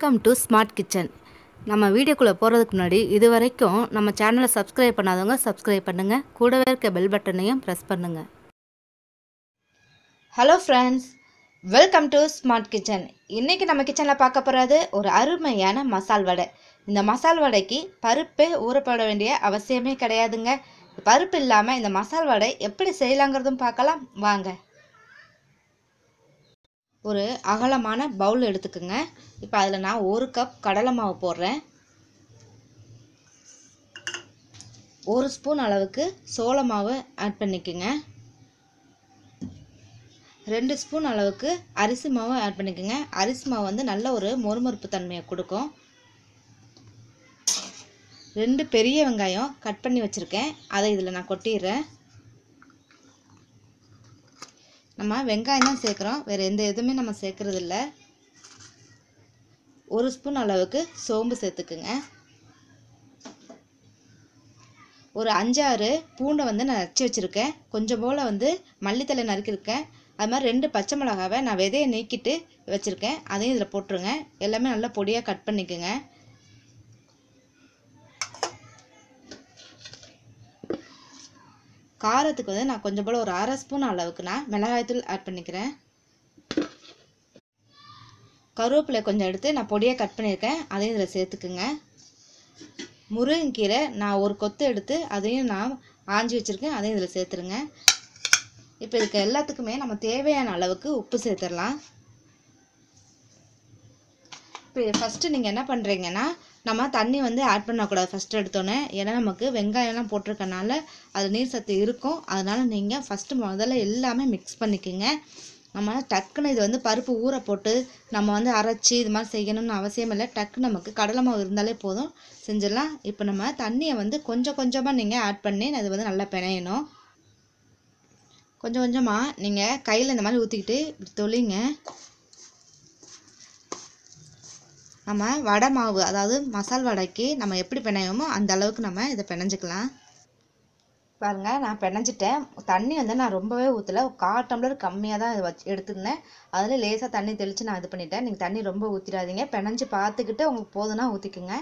Welcome to smart kitchen நம்ம வீடியோக்குள்ளே போகிறதுக்கு முன்னாடி இது வரைக்கும் நம்ம சேனலை சப்ஸ்கிரைப் பண்ணாதவங்க சப்ஸ்கிரைப் பண்ணுங்கள் கூடவே இருக்க பெல் பட்டனையும் ப்ரெஸ் பண்ணுங்கள் hello friends welcome to smart kitchen இன்றைக்கி நம்ம கிச்சனில் பார்க்க போகிறது ஒரு அருமையான மசால் வடை. இந்த மசால் வடைக்கு பருப்பு ஊறப்பட வேண்டிய அவசியமே கிடையாதுங்க. பருப்பு இல்லாமல் இந்த மசால் வடை எப்படி செய்யலாங்கிறதும் பார்க்கலாம். வாங்க. ஒரு அகலமான பவுல் எடுத்துக்கோங்க. இப்போ அதில் நான் ஒரு கப் கடலை மாவு போடுறேன். ஒரு ஸ்பூன் அளவுக்கு சோள மாவு ஆட் பண்ணிக்கோங்க. ரெண்டு ஸ்பூன் அளவுக்கு அரிசி மாவு ஆட் பண்ணிக்கோங்க. அரிசி மாவு வந்து நல்ல ஒரு மொறுமொறுப்பு தன்மையை கொடுக்கும். ரெண்டு பெரிய வெங்காயம் கட் பண்ணி வச்சுருக்கேன். அதை இதில் நான் கொட்டிடுறேன். நம்ம வெங்காயம் தான் சேர்க்குறோம். வேறு எந்த எதுவுமே நம்ம சேர்க்குறதில்ல. ஒரு ஸ்பூன் அளவுக்கு சோம்பு சேர்த்துக்குங்க. ஒரு அஞ்சாறு பூண்டை வந்து நான் நச்சு வச்சுருக்கேன். கொஞ்சம் போல் வந்து மல்லித்தலை நறுக்கியிருக்கேன். அது மாதிரி ரெண்டு பச்சை மிளகாவை நான் விதையை நீக்கிட்டு வச்சுருக்கேன். அதையும் இதில் போட்டுருங்க. எல்லாமே நல்லா பொடியாக கட் பண்ணிக்கோங்க. காரத்துக்கு வந்து நான் கொஞ்சம் போல் ஒரு அரை ஸ்பூன் அளவுக்கு நான் மிளகாய்த்தூள் ஆட் பண்ணிக்கிறேன். கருவேப்பிலை கொஞ்சம் எடுத்து நான் பொடியாக கட் பண்ணியிருக்கேன். அதையும் இதில் சேர்த்துக்குங்க. முருங்கைக்கீரை நான் ஒரு கொத்து எடுத்து அதையும் நான் ஆஞ்சி வச்சுருக்கேன். அதையும் இதில் சேர்த்துருங்க. இப்போ இதுக்கு எல்லாத்துக்குமே நம்ம தேவையான அளவுக்கு உப்பு சேர்த்துடலாம். இப்போ ஃபஸ்ட்டு நீங்கள் என்ன பண்ணுறீங்கன்னா நம்ம தண்ணி வந்து ஆட் பண்ணக்கூடாது ஃபஸ்ட்டு எடுத்தோன்னே ஏன்னா நமக்கு வெங்காயம்லாம் போட்டிருக்கனால அது நீர் சத்து இருக்கும். அதனால் நீங்கள் ஃபஸ்ட்டு முதல்ல எல்லாமே மிக்ஸ் பண்ணிக்கோங்க. நம்ம டக்குன்னு இது வந்து பருப்பு ஊற போட்டு நம்ம வந்து அரைச்சி இது மாதிரி செய்யணும்னு அவசியம் இல்லை. டக்கு நமக்கு கடலை மாவு இருந்தாலே போதும். செஞ்சிடலாம். இப்போ நம்ம தண்ணியை வந்து கொஞ்சம் கொஞ்சமாக நீங்கள் ஆட் பண்ணி அது வந்து நல்லா பிணையணும். கொஞ்சம் கொஞ்சமாக நீங்கள் கையில் இந்த மாதிரி ஊற்றிக்கிட்டு இப்படி நம்ம வடை மாவு அதாவது மசால் வடைக்கு நம்ம எப்படி பிணையோமோ அந்த அளவுக்கு நம்ம இதை பிணைஞ்சிக்கலாம். பாருங்கள் நான் பிணைஞ்சிட்டேன். தண்ணி வந்து நான் ரொம்பவே ஊற்றல கால் டம்ளர் கம்மியாக தான் வச்சு எடுத்துருந்தேன். அதில் லேசாக தண்ணி தெளித்து நான் இது பண்ணிட்டேன். நீங்கள் தண்ணி ரொம்ப ஊற்றிடாதீங்க பிணைஞ்சு பார்த்துக்கிட்டு உங்களுக்கு போதும்னா ஊற்றிக்குங்க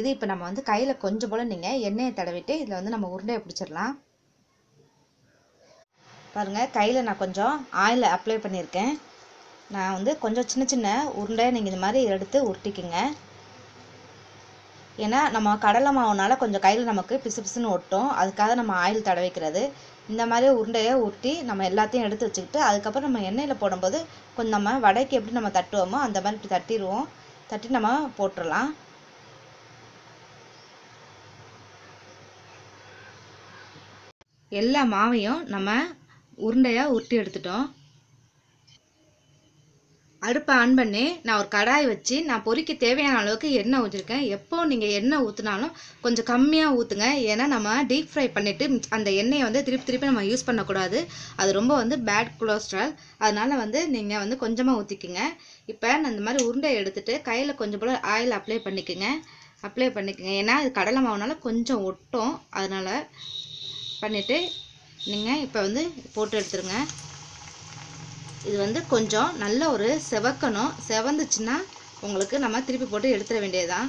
இது இப்போ நம்ம வந்து கையில் கொஞ்சம் போல் நீங்கள் எண்ணெயை தடவிட்டு இதில் வந்து நம்ம உருண்டையை பிடிச்சிடலாம். பாருங்கள் கையில் நான் கொஞ்சம் ஆயில் அப்ளை பண்ணியிருக்கேன். நான் வந்து கொஞ்சம் சின்ன சின்ன உருண்டை நீங்கள் இந்த மாதிரி எடுத்து உருட்டிக்குங்க. ஏன்னா நம்ம கடலை மாவுனால கொஞ்சம் கையில் நமக்கு பிசு பிசுன்னு ஒட்டும். அதுக்காக நம்ம ஆயில் தடவிக்கிறது. இந்த மாதிரி உருண்டையை உருட்டி நம்ம எல்லாத்தையும் எடுத்து வச்சுக்கிட்டு அதுக்கப்புறம் நம்ம எண்ணெயில் போடும்போது கொஞ்சம் நம்ம வடைக்கு எப்படி நம்ம தட்டுவோமோ அந்த மாதிரி இப்படி தட்டிடுவோம். தட்டி நம்ம போட்டுடலாம் எல்லா மாவையும் நம்ம உருண்டையாக உருட்டி எடுத்துட்டோம். அடுப்பை ஆன் பண்ணி நான் ஒரு கடாய் வச்சு நான் பொறிக்க தேவையான அளவுக்கு எண்ணெய் ஊற்றிருக்கேன் எப்போ நீங்கள் எண்ணெய் ஊற்றினாலும் கொஞ்சம் கம்மியாக ஊற்றுங்க ஏன்னா நம்ம டீப் ஃப்ரை பண்ணிவிட்டு அந்த எண்ணெயை வந்து திருப்பி திருப்பி நம்ம யூஸ் பண்ணக்கூடாது. அது ரொம்ப வந்து பேட் கொலஸ்ட்ரால் அதனால் வந்து நீங்கள் வந்து கொஞ்சமாக ஊற்றிக்குங்க இப்போ நான் இந்த மாதிரி உருண்டை எடுத்துகிட்டு கையில் கொஞ்சம் போல் ஆயில் அப்ளை பண்ணிக்கோங்க. அப்ளை பண்ணிக்கோங்க. ஏன்னா இது கடலை மாவுனால கொஞ்சம் ஒட்டும். அதனால் பண்ணிவிட்டு நீங்கள் இப்போ வந்து போட்டு எடுத்துருங்க. இது வந்து கொஞ்சம் நல்ல ஒரு செவக்கணும். செவந்துச்சுன்னா உங்களுக்கு நம்ம திருப்பி போட்டு எடுத்துட வேண்டியதுதான்.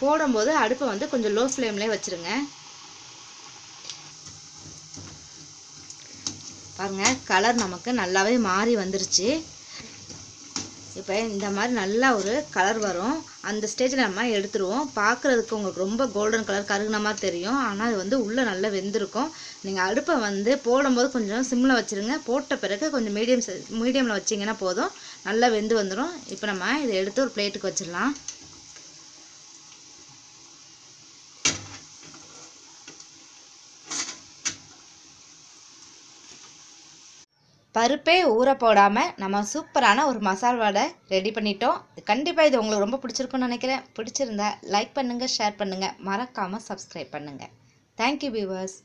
போடும்போது அடுப்பை வந்து கொஞ்சம் லோ ஃப்ளேம்லேயே வச்சுருங்க. பாருங்க கலர் நமக்கு நல்லாவே மாறி வந்துருச்சு. இப்போ இந்த மாதிரி நல்லா ஒரு கலர் வரும். அந்த ஸ்டேஜில் நம்ம எடுத்துருவோம். பார்க்குறதுக்கு உங்களுக்கு ரொம்ப கோல்டன் கலர் கருகுன மாதிரி தெரியும். ஆனால் அது வந்து உள்ளே நல்லா வெந்திருக்கும். நீங்கள் அடுப்பை வந்து போடும்போது கொஞ்சம் சிம்மில் வச்சுருங்க. போட்ட பிறகு கொஞ்சம் மீடியம் மீடியமில் வச்சிங்கன்னா போதும். நல்லா வெந்து வந்துடும் இப்போ நம்ம இதை எடுத்து ஒரு பிளேட்டுக்கு வச்சிடலாம். பருப்பே ஊற போடாமல் நம்ம சூப்பரான ஒரு மசால் வடை ரெடி பண்ணிட்டோம். கண்டிப்பாக இது உங்களுக்கு ரொம்ப பிடிச்சிருக்குன்னு நினைக்கிறேன். பிடிச்சிருந்தா லைக் பண்ணுங்கள் ஷேர் பண்ணுங்கள் மறக்காமல் சப்ஸ்கிரைப் பண்ணுங்கள் தேங்க்யூ வியூவர்ஸ்